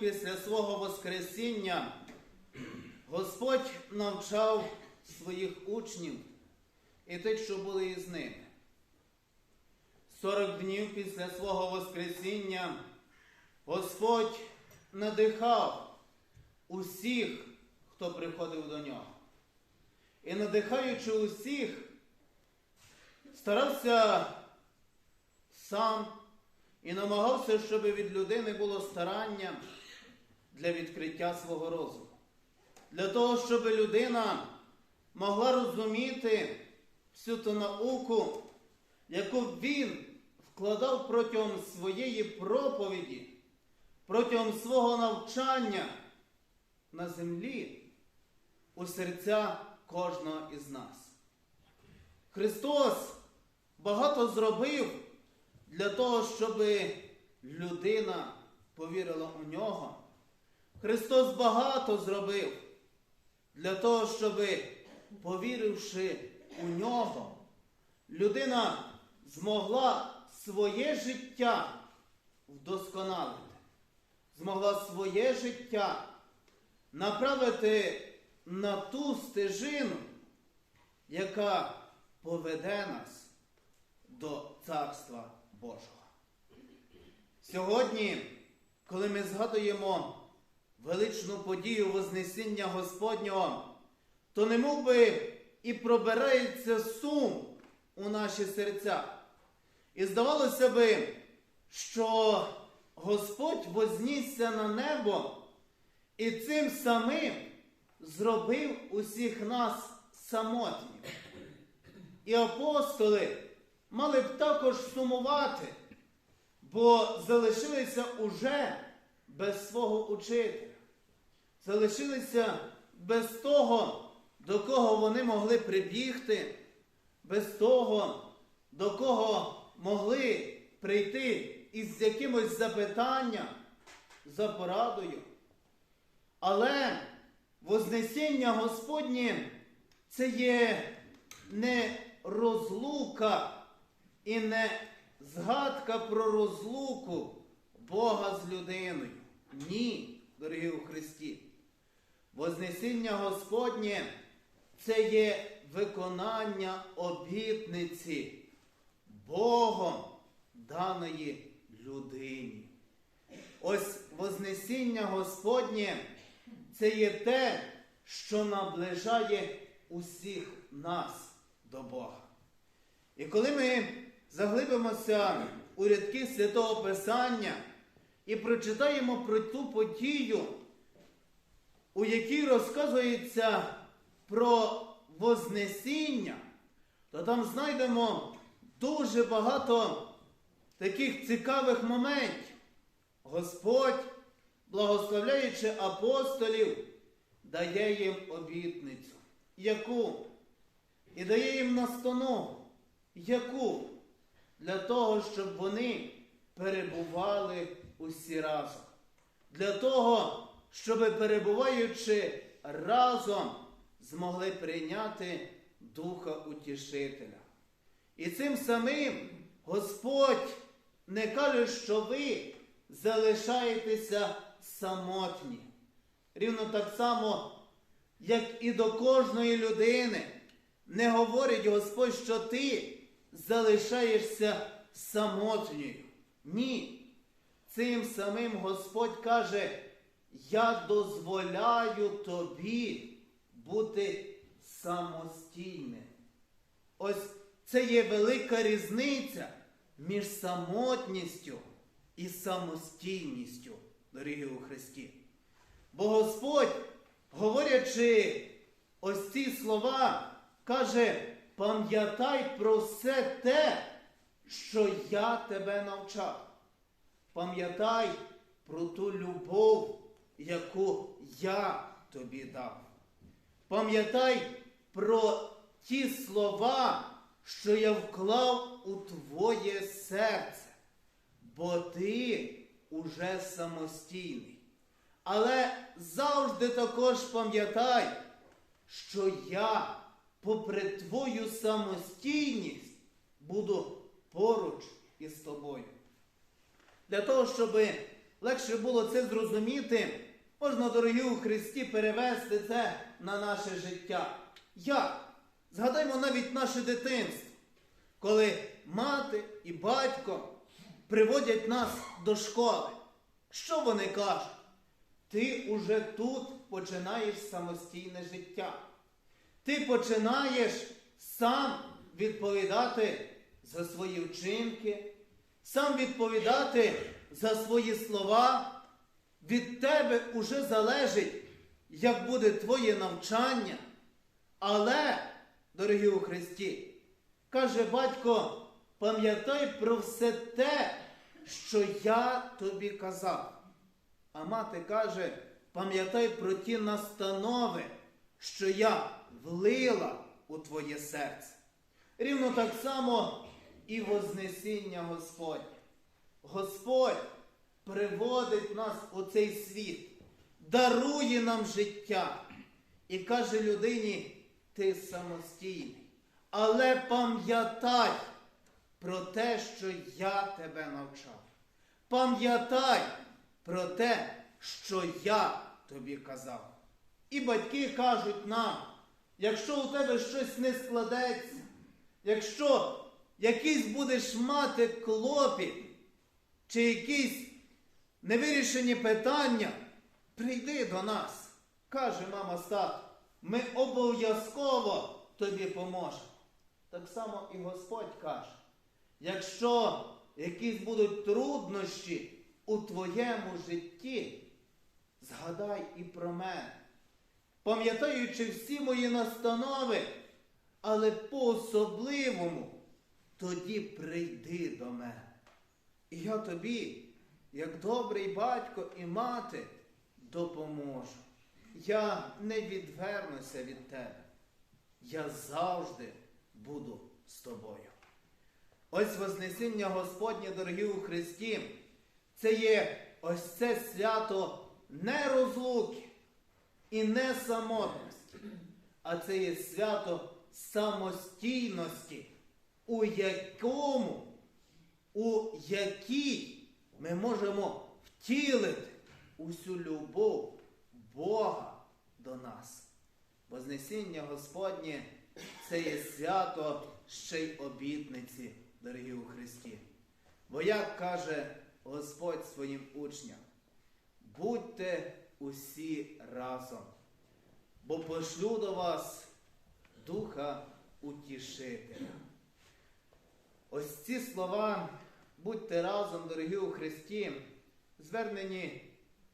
Після свого Воскресіння Господь навчав своїх учнів і тих, що були із ними. Сорок днів після свого Воскресіння Господь надихав усіх, хто приходив до нього. І надихаючи усіх, старався сам і намагався, щоб від людини було старання для відкриття свого розуму. Для того, щоб людина могла розуміти всю ту науку, яку він вкладав протягом своєї проповіді, протягом свого навчання на землі у серця кожного із нас. Христос багато зробив для того, щоб людина повірила у нього. Христос багато зробив для того, щоб, повіривши у нього, людина змогла своє життя вдосконалити, змогла своє життя направити на ту стежину, яка поведе нас до Царства Божого. Сьогодні, коли ми згадуємо величну подію Вознесіння Господнього, то не би і пробирається сум у наші серця. І здавалося би, що Господь вознісся на небо і цим самим зробив усіх нас самотніми. І апостоли мали б також сумувати, бо залишилися уже без свого учителя. Залишилися без того, до кого вони могли прибігти, без того, до кого могли прийти із якимось запитанням, за порадою. Але Вознесіння Господнє це є не розлука і не згадка про розлуку Бога з людиною. Ні, дорогі у Христі. Вознесіння Господнє це є виконання обітниці Богом даної людині. Ось Вознесіння Господнє це є те, що наближає усіх нас до Бога. І коли ми заглибимося у рядки Святого Писання і прочитаємо про ту подію, у якій розказується про Вознесіння, то там знайдемо дуже багато таких цікавих моментів. Господь, благословляючи апостолів, дає їм обітницю. Яку? І дає їм настанову. Яку? Для того, щоб вони перебували усі разом. Для того, щоб перебуваючи разом, змогли прийняти Духа Утішителя. І цим самим Господь не каже, що ви залишаєтеся самотні. Рівно так само, як і до кожної людини, не говорить Господь, що ти залишаєшся самотньою. Ні. Цим самим Господь каже, я дозволяю тобі бути самостійним. Ось це є велика різниця між самотністю і самостійністю, дорогі у Христі. Бо Господь, говорячи ось ці слова, каже, пам'ятай про все те, що я тебе навчав. Пам'ятай про ту любов, яку я тобі дав. Пам'ятай про ті слова, що я вклав у твоє серце, бо ти уже самостійний. Але завжди також пам'ятай, що я, попри твою самостійність, буду поруч із тобою. Для того, щоб легше було це зрозуміти, можна, дорогі у Христі, перевести це на наше життя. Як? Згадаймо навіть наше дитинство, коли мати і батько приводять нас до школи. Що вони кажуть? Ти уже тут починаєш самостійне життя. Ти починаєш сам відповідати за свої вчинки, сам відповідати за свої слова. Від тебе уже залежить, як буде твоє навчання. Але, дорогі у Христі, каже батько, пам'ятай про все те, що я тобі казав. А мати каже, пам'ятай про ті настанови, що я влила у твоє серце. Рівно так само і Вознесіння. Господь приводить нас у цей світ, дарує нам життя і каже людині, ти самостійний. Але пам'ятай про те, що я тебе навчав. Пам'ятай про те, що я тобі казав. І батьки кажуть нам, якщо у тебе щось не складеться, якщо якийсь будеш мати клопіт, чи якісь невирішені питання, прийди до нас, каже мама стат, ми обов'язково тобі поможемо. Так само і Господь каже, якщо якісь будуть труднощі у твоєму житті, згадай і про мене, пам'ятаючи всі мої настанови, але по-особливому тоді прийди до мене. І я тобі, як добрий батько і мати, допоможу. Я не відвернуся від тебе. Я завжди буду з тобою. Ось Вознесіння Господнє, дорогі у Христі, це є ось це свято не розлуки і не самотності, а це є свято самостійності, у якому, у якій ми можемо втілити усю любов Бога до нас. Вознесіння Господнє це є свято ще й обітниці, дорогі у Христі. Бо як каже Господь своїм учням, будьте усі разом, бо пошлю до вас Духа Утішителя. Ось ці слова, будьте разом, дорогі у Христі, звернені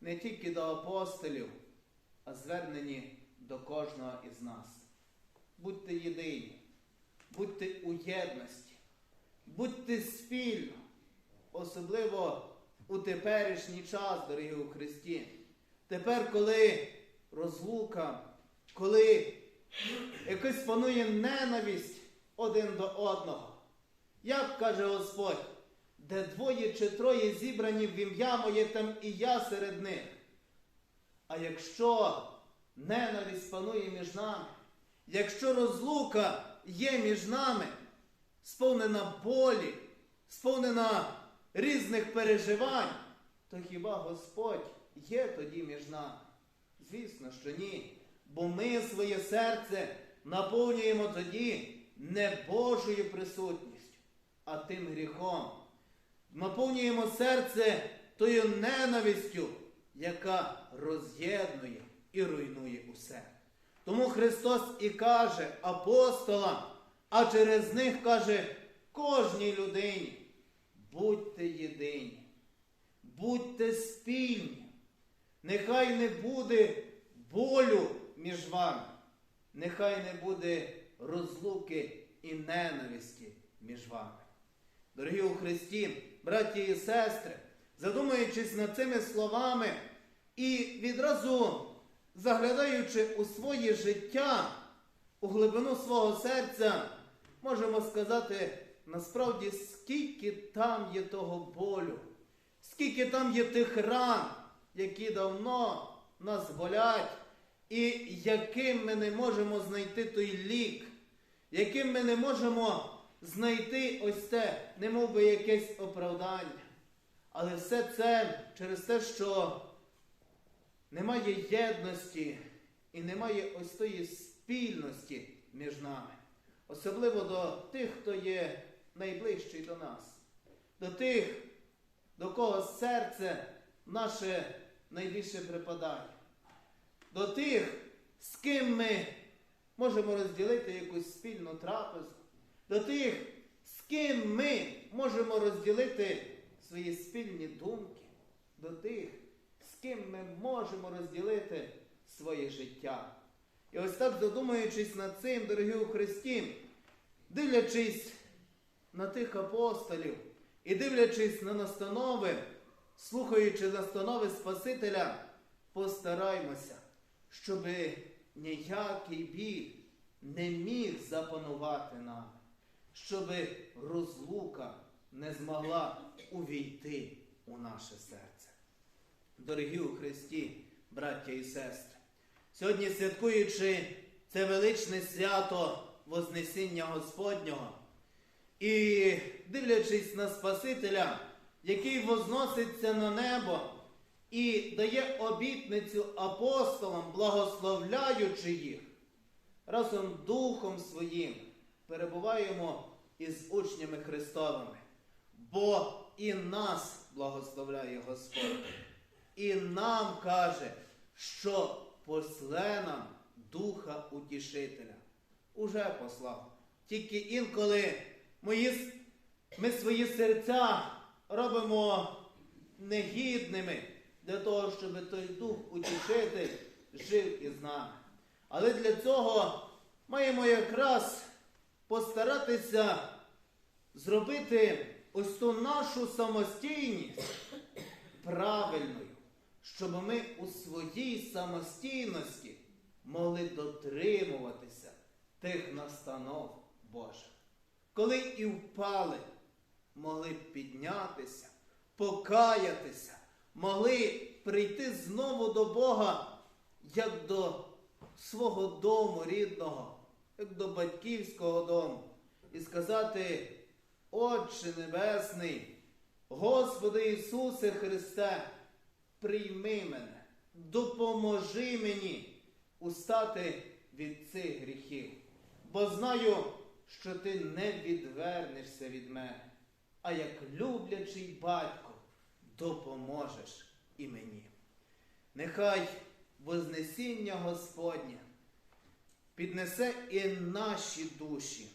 не тільки до апостолів, а звернені до кожного із нас. Будьте єдині, будьте у єдності, будьте спільно, особливо у теперішній час, дорогі у Христі. Тепер, коли розлука, коли якось панує ненависть один до одного. Як каже Господь, де двоє чи троє зібрані в ім'я моє, там і я серед них. А якщо ненависть панує між нами, якщо розлука є між нами, сповнена болі, сповнена різних переживань, то хіба Господь є тоді між нами? Звісно, що ні. Бо ми своє серце наповнюємо тоді не Божою присутністю, а тим гріхом. Наповнюємо серце тою ненавистю, яка роз'єднує і руйнує усе. Тому Христос і каже апостолам, а через них каже кожній людині, будьте єдині, будьте спільні, нехай не буде болю між вами, нехай не буде розлуки і ненависті між вами. Дорогі у Христі, браті і сестри, задумуючись над цими словами і відразу заглядаючи у своє життя, у глибину свого серця, можемо сказати, насправді, скільки там є того болю, скільки там є тих ран, які давно нас болять, і яким ми не можемо знайти той лік, яким ми не можемо знайти ось це, немов би якесь оправдання. Але все це через те, що немає єдності і немає ось тої спільності між нами. Особливо до тих, хто є найближчий до нас, до тих, до кого серце наше найбільше припадає, до тих, з ким ми можемо розділити якусь спільну трапезу, до тих, з ким ми можемо розділити свої спільні думки, до тих, з ким ми можемо розділити своє життя. І ось так, задумуючись над цим, дорогі у Христі, дивлячись на тих апостолів і дивлячись на настанови, слухаючи настанови Спасителя, постараймося, щоб ніякий біль не міг запанувати нами, щоб розлука не змогла увійти у наше серце. Дорогі у Христі, браття і сестри, сьогодні святкуючи це величне свято Вознесіння Господнього і дивлячись на Спасителя, який возноситься на небо і дає обітницю апостолам, благословляючи їх, разом Духом Своїм перебуваємо із учнями Христовими, бо і нас благословляє Господь, і нам каже, що после нам Духа Утішителя. Уже послав. Тільки інколи мої, ми свої серця робимо негідними для того, щоб той Дух Утішитель жив із нами. Але для цього маємо якраз постаратися зробити ось ту нашу самостійність правильною, щоб ми у своїй самостійності могли дотримуватися тих настанов Божих. Коли і впали, могли піднятися, покаятися, могли прийти знову до Бога, як до свого дому рідного, як до батьківського дому, і сказати, Отче Небесний, Господи Ісусе Христе, прийми мене, допоможи мені устати від цих гріхів, бо знаю, що ти не відвернешся від мене, а як люблячий батько допоможеш і мені. Нехай Вознесіння Господнє піднесе і наші душі.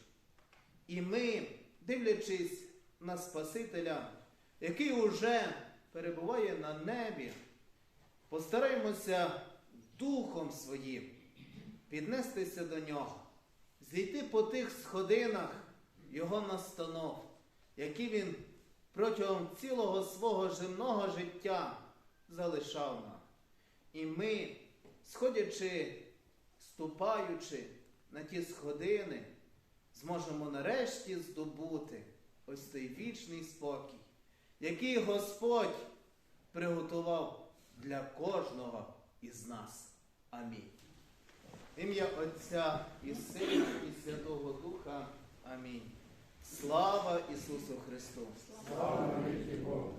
І ми, дивлячись на Спасителя, який уже перебуває на небі, постараємося Духом Своїм піднестися до нього, зійти по тих сходинах Його настанов, які він протягом цілого свого земного життя залишав нам. І ми, сходячи, ступаючи на ті сходини, зможемо нарешті здобути ось цей вічний спокій, який Господь приготував для кожного із нас. Амінь. Ім'я Отця і Сина, і Святого Духа. Амінь. Слава Ісусу Христу! Слава Богу.